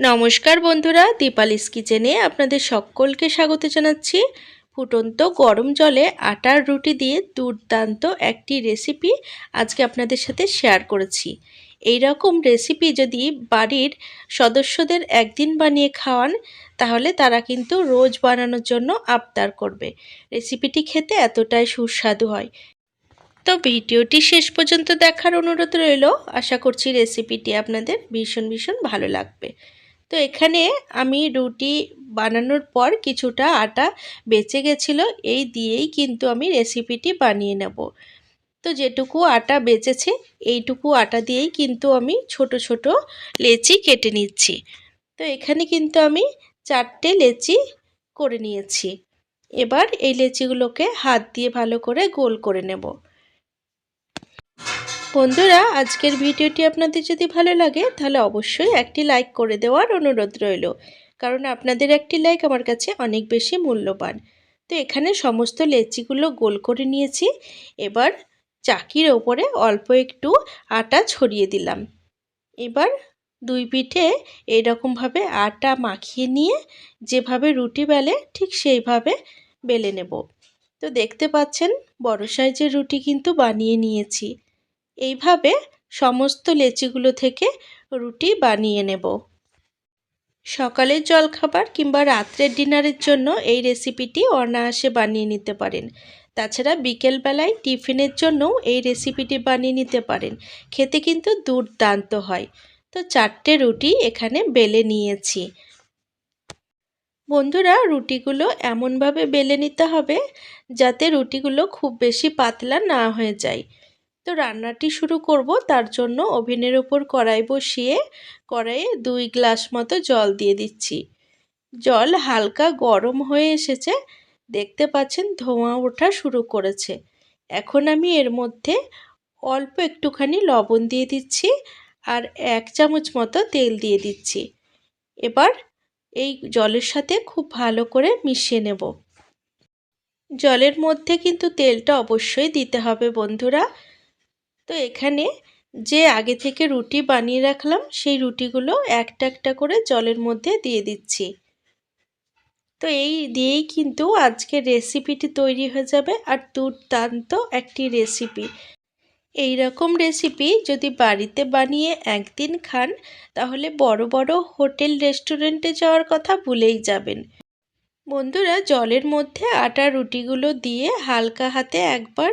নমস্কার বন্ধুরা, দীপালিস কিচেনে আপনাদের সকলকে স্বাগত জানাচ্ছি। ফুটন্ত গরম জলে আটার রুটি দিয়ে দুর্দান্ত একটি রেসিপি আজকে আপনাদের সাথে শেয়ার করেছি। এই রকম রেসিপি যদি বাড়ির সদস্যদের একদিন বানিয়ে খাওয়ান, তাহলে তারা কিন্তু রোজ বানানোর জন্য আবদার করবে। রেসিপিটি খেতে এতটাই সুস্বাদু হয়। তো ভিডিওটি শেষ পর্যন্ত দেখার অনুরোধ রইল। আশা করছি রেসিপিটি আপনাদের ভীষণ ভীষণ ভালো লাগবে। তো এখানে আমি রুটি বানানোর পর কিছুটা আটা বেঁচে গেছিল, এই দিয়েই কিন্তু আমি রেসিপিটি বানিয়ে নেব। তো যেটুকু আটা বেঁচেছে, এইটুকু আটা দিয়েই কিন্তু আমি ছোট ছোট লেচি কেটে নিচ্ছি। তো এখানে কিন্তু আমি চারটে লেচি করে নিয়েছি। এবার এই লেচিগুলোকে হাত দিয়ে ভালো করে গোল করে নেব। বন্ধুরা, আজকের ভিডিওটি আপনাদের যদি ভালো লাগে, তাহলে অবশ্যই একটি লাইক করে দেওয়ার অনুরোধ রইল। কারণ আপনাদের একটি লাইক আমার কাছে অনেক বেশি মূল্যবান। তো এখানে সমস্ত লেচিগুলো গোল করে নিয়েছি। এবার চাকির ওপরে অল্প একটু আটা ছড়িয়ে দিলাম। এবার দুই পিঠে এইরকমভাবে আটা মাখিয়ে নিয়ে, যেভাবে রুটি বেলে, ঠিক সেইভাবে বেলে নেব। তো দেখতে পাচ্ছেন, বড় সাইজের রুটি কিন্তু বানিয়ে নিয়েছি। এইভাবে সমস্ত লেচিগুলো থেকে রুটি বানিয়ে নেব। সকালের জলখাবার কিংবা রাত্রের ডিনারের জন্য এই রেসিপিটি অনায়াসে বানিয়ে নিতে পারেন। তাছাড়া বিকেলবেলায় টিফিনের জন্যও এই রেসিপিটি বানিয়ে নিতে পারেন। খেতে কিন্তু দুর্দান্ত হয়। তো চারটে রুটি এখানে বেলে নিয়েছি। বন্ধুরা, রুটিগুলো এমনভাবে বেলে নিতে হবে যাতে রুটিগুলো খুব বেশি পাতলা না হয়ে যায়। তো রান্নাটি শুরু করব। তার জন্য ওভেনের ওপর কড়াই বসিয়ে কড়াইয়ে দুই গ্লাস মতো জল দিয়ে দিচ্ছি। জল হালকা গরম হয়ে এসেছে। দেখতে পাচ্ছেন ধোঁয়া ওঠা শুরু করেছে। এখন আমি এর মধ্যে অল্প একটুখানি লবণ দিয়ে দিচ্ছি আর এক চামচ মতো তেল দিয়ে দিচ্ছি। এবার এই জলের সাথে খুব ভালো করে মিশিয়ে নেব। জলের মধ্যে কিন্তু তেলটা অবশ্যই দিতে হবে বন্ধুরা। তো এখানে যে আগে থেকে রুটি বানিয়ে রাখলাম, সেই রুটিগুলো একটা একটা করে জলের মধ্যে দিয়ে দিচ্ছি। তো এই দিয়েই কিন্তু আজকে রেসিপিটি তৈরি হয়ে যাবে আর দুর্দান্ত একটি রেসিপি। এই রকম রেসিপি যদি বাড়িতে বানিয়ে একদিন খান, তাহলে বড় বড় হোটেল রেস্টুরেন্টে যাওয়ার কথা ভুলেই যাবেন। বন্ধুরা, জলের মধ্যে আটা রুটিগুলো দিয়ে হালকা হাতে একবার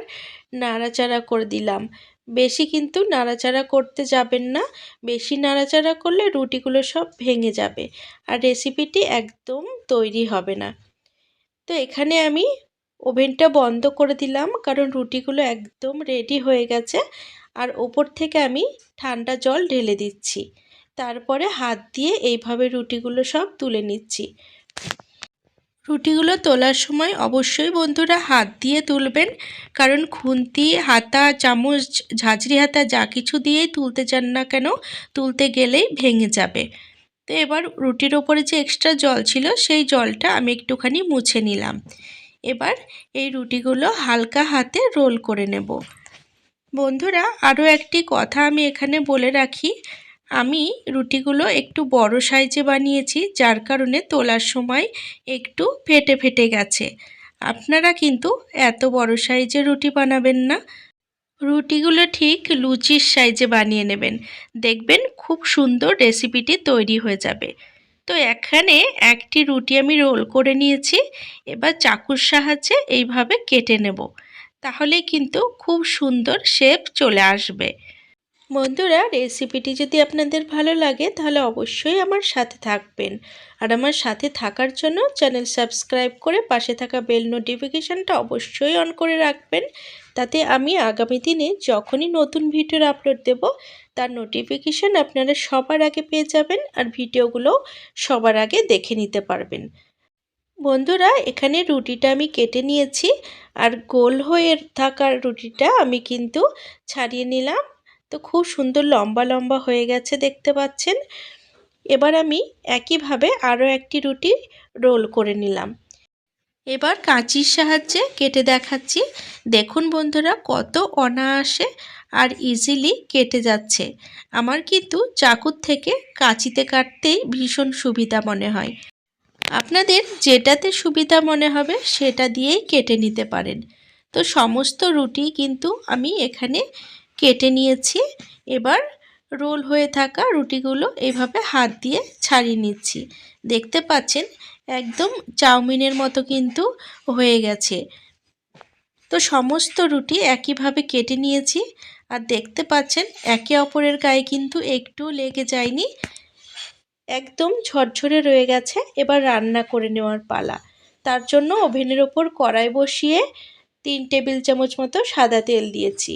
নাড়াচাড়া করে দিলাম। বেশি কিন্তু নাড়াচাড়া করতে যাবেন না। বেশি নাড়াচাড়া করলে রুটিগুলো সব ভেঙে যাবে আর রেসিপিটি একদম তৈরি হবে না। তো এখানে আমি ওভেনটা বন্ধ করে দিলাম কারণ রুটিগুলো একদম রেডি হয়ে গেছে আর ওপর থেকে আমি ঠান্ডা জল ঢেলে দিচ্ছি। তারপরে হাত দিয়ে এইভাবে রুটিগুলো সব তুলে নিচ্ছি। রুটিগুলো তোলার সময় অবশ্যই বন্ধুরা হাত দিয়ে তুলবেন। কারণ খুন্তি, হাতা, চামচ, ঝাঁঝরি হাতা যা কিছু দিয়েই তুলতে চান না কেন, তুলতে গেলেই ভেঙে যাবে। তো এবার রুটির ওপরে যে এক্সট্রা জল ছিল, সেই জলটা আমি একটুখানি মুছে নিলাম। এবার এই রুটিগুলো হালকা হাতে রোল করে নেব। বন্ধুরা, আরও একটি কথা আমি এখানে বলে রাখি। আমি রুটিগুলো একটু বড় সাইজে বানিয়েছি, যার কারণে তোলার সময় একটু ফেটে ফেটে গেছে। আপনারা কিন্তু এত বড় সাইজে রুটি বানাবেন না। রুটিগুলো ঠিক লুচির সাইজে বানিয়ে নেবেন। দেখবেন খুব সুন্দর রেসিপিটি তৈরি হয়ে যাবে। তো এখানে একটি রুটি আমি রোল করে নিয়েছি, এবার চাকুর সাহায্যে এইভাবে কেটে নেব। তাহলে কিন্তু খুব সুন্দর শেপ চলে আসবে। বন্ধুরা রেসিপিটি যদি আপনাদের ভালো লাগে, তাহলে অবশ্যই আমার সাথে থাকবেন। আর আমার সাথে থাকার জন্য চ্যানেল সাবস্ক্রাইব করে পাশে থাকা বেল নোটিফিকেশানটা অবশ্যই অন করে রাখবেন। তাতে আমি আগামী দিনে যখনই নতুন ভিডিওর আপলোড দেব, তার নোটিফিকেশান আপনারা সবার আগে পেয়ে যাবেন আর ভিডিওগুলো সবার আগে দেখে নিতে পারবেন। বন্ধুরা, এখানে রুটিটা আমি কেটে নিয়েছি, আর গোল হয়ে থাকার রুটিটা আমি কিন্তু ছাড়িয়ে নিলাম। তো খুব সুন্দর লম্বা লম্বা হয়ে গেছে দেখতে পাচ্ছেন। এবার আমি একইভাবে আরও একটি রুটি রোল করে নিলাম। এবার কাঁচির সাহায্যে কেটে দেখাচ্ছি। দেখুন বন্ধুরা কত অনায়াসে আর ইজিলি কেটে যাচ্ছে। আমার কিন্তু চাকুর থেকে কাঁচিতে কাটতেই ভীষণ সুবিধা মনে হয়। আপনাদের যেটাতে সুবিধা মনে হবে সেটা দিয়েই কেটে নিতে পারেন। তো সমস্ত রুটি কিন্তু আমি এখানে কেটে নিয়েছি। এবার রোল হয়ে থাকা রুটিগুলো এইভাবে হাত দিয়ে ছাড়িয়ে নিচ্ছি। দেখতে পাচ্ছেন, একদম চাউমিনের মতো কিন্তু হয়ে গেছে। তো সমস্ত রুটি একইভাবে কেটে নিয়েছি। আর দেখতে পাচ্ছেন, একে অপরের গায়ে কিন্তু একটু লেগে যায়নি। একদম ঝরঝরে রয়ে গেছে, এবার রান্না করে নেওয়ার পালা। তার জন্য ওভেনের ওপর কড়াই বসিয়ে তিন টেবিল চামচ মতো সাদা তেল দিয়েছি।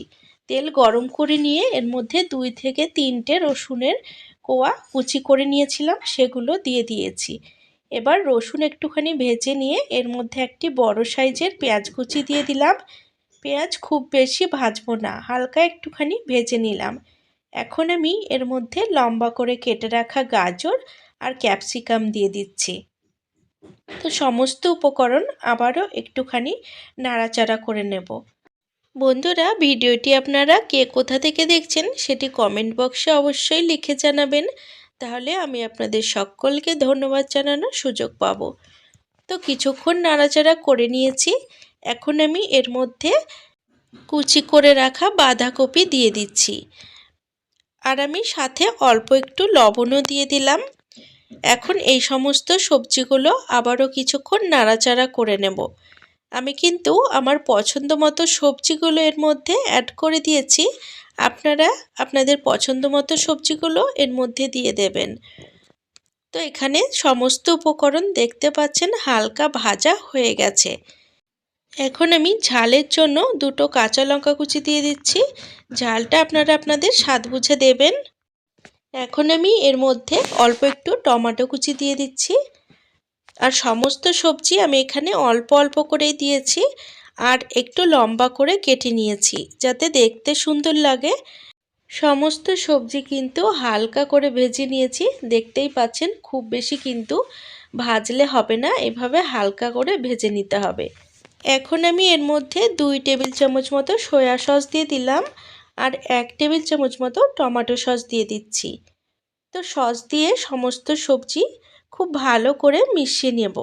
তেল গরম করে নিয়ে এর মধ্যে দুই থেকে তিনটে রসুনের কোয়া কুচি করে নিয়েছিলাম, সেগুলো দিয়ে দিয়েছি। এবার রসুন একটুখানি ভেজে নিয়ে এর মধ্যে একটি বড় সাইজের পেঁয়াজ কুচি দিয়ে দিলাম। পেঁয়াজ খুব বেশি ভাজবো না, হালকা একটুখানি ভেজে নিলাম। এখন আমি এর মধ্যে লম্বা করে কেটে রাখা গাজর আর ক্যাপসিকাম দিয়ে দিচ্ছি। তো সমস্ত উপকরণ আবারও একটুখানি নাড়াচাড়া করে নেব। বন্ধুরা, ভিডিওটি আপনারা কে কোথা থেকে দেখছেন সেটি কমেন্ট বক্সে অবশ্যই লিখে জানাবেন। তাহলে আমি আপনাদের সকলকে ধন্যবাদ জানানোর সুযোগ পাব। তো কিছুক্ষণ নাড়াচাড়া করে নিয়েছি। এখন আমি এর মধ্যে কুচি করে রাখা বাঁধাকপি দিয়ে দিচ্ছি। আর আমি সাথে অল্প একটু লবণও দিয়ে দিলাম। এখন এই সমস্ত সবজিগুলো আবারও কিছুক্ষণ নাড়াচাড়া করে নেব। আমি কিন্তু আমার পছন্দ মতো সবজিগুলো এর মধ্যে অ্যাড করে দিয়েছি। আপনারা আপনাদের পছন্দ মতো সবজিগুলো এর মধ্যে দিয়ে দেবেন। তো এখানে সমস্ত উপকরণ দেখতে পাচ্ছেন হালকা ভাজা হয়ে গেছে। এখন আমি ঝালের জন্য দুটো কাঁচা লঙ্কা কুচি দিয়ে দিচ্ছি। ঝালটা আপনারা আপনাদের স্বাদ বুঝে দেবেন। এখন আমি এর মধ্যে অল্প একটু টমেটো কুচি দিয়ে দিচ্ছি। আর সমস্ত সবজি আমি এখানে অল্প অল্প করেই দিয়েছি আর একটু লম্বা করে কেটে নিয়েছি যাতে দেখতে সুন্দর লাগে। সমস্ত সবজি কিন্তু হালকা করে ভেজে নিয়েছি। দেখতেই পাচ্ছেন খুব বেশি কিন্তু ভাজলে হবে না, এভাবে হালকা করে ভেজে নিতে হবে। এখন আমি এর মধ্যে দুই টেবিল চামচ মতো সয়া সস দিয়ে দিলাম আর এক টেবিল চামচ মতো টমেটো সস দিয়ে দিচ্ছি। তো সস দিয়ে সমস্ত সবজি খুব ভালো করে মিশিয়ে নেব।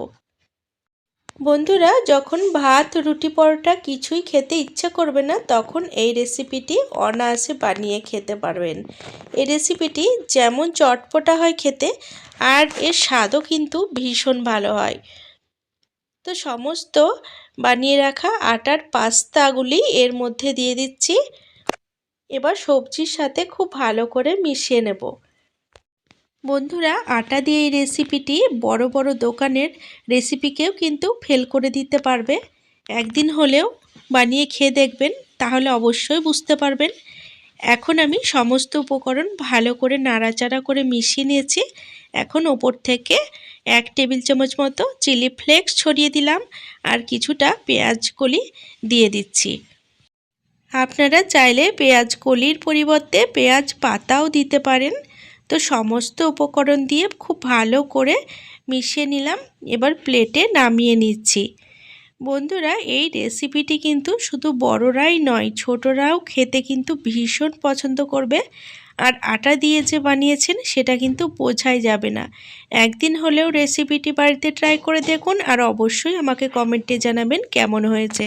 বন্ধুরা, যখন ভাত, রুটি, পরোটা কিছুই খেতে ইচ্ছা করবে না, তখন এই রেসিপিটি অনায়াসে বানিয়ে খেতে পারবেন। এই রেসিপিটি যেমন চটপটা হয় খেতে, আর এর স্বাদও কিন্তু ভীষণ ভালো হয়। তো সমস্ত বানিয়ে রাখা আটার পাস্তাগুলি এর মধ্যে দিয়ে দিচ্ছি। এবার সবজির সাথে খুব ভালো করে মিশিয়ে নেব। বন্ধুরা, আটা দিয়ে এই রেসিপিটি বড় বড় দোকানের রেসিপিকেও কিন্তু ফেল করে দিতে পারবে। একদিন হলেও বানিয়ে খেয়ে দেখবেন, তাহলে অবশ্যই বুঝতে পারবেন। এখন আমি সমস্ত উপকরণ ভালো করে নাড়াচাড়া করে মিশিয়ে নিয়েছি। এখন ওপর থেকে এক টেবিল চামচ মতো চিলি ফ্লেক্স ছড়িয়ে দিলাম আর কিছুটা পেঁয়াজ কলি দিয়ে দিচ্ছি। আপনারা চাইলে পেঁয়াজ কলির পরিবর্তে পেঁয়াজ পাতাও দিতে পারেন। তো সমস্ত উপকরণ দিয়ে খুব ভালো করে মিশিয়ে নিলাম। এবার প্লেটে নামিয়ে নিচ্ছি। বন্ধুরা, এই রেসিপিটি কিন্তু শুধু বড়রাই নয়, ছোটরাও খেতে কিন্তু ভীষণ পছন্দ করবে। আর আটা দিয়ে যে বানিয়েছেন, সেটা কিন্তু বোঝাই যাবে না। একদিন হলেও রেসিপিটি বাড়িতে ট্রাই করে দেখুন, আর অবশ্যই আমাকে কমেন্টে জানাবেন কেমন হয়েছে।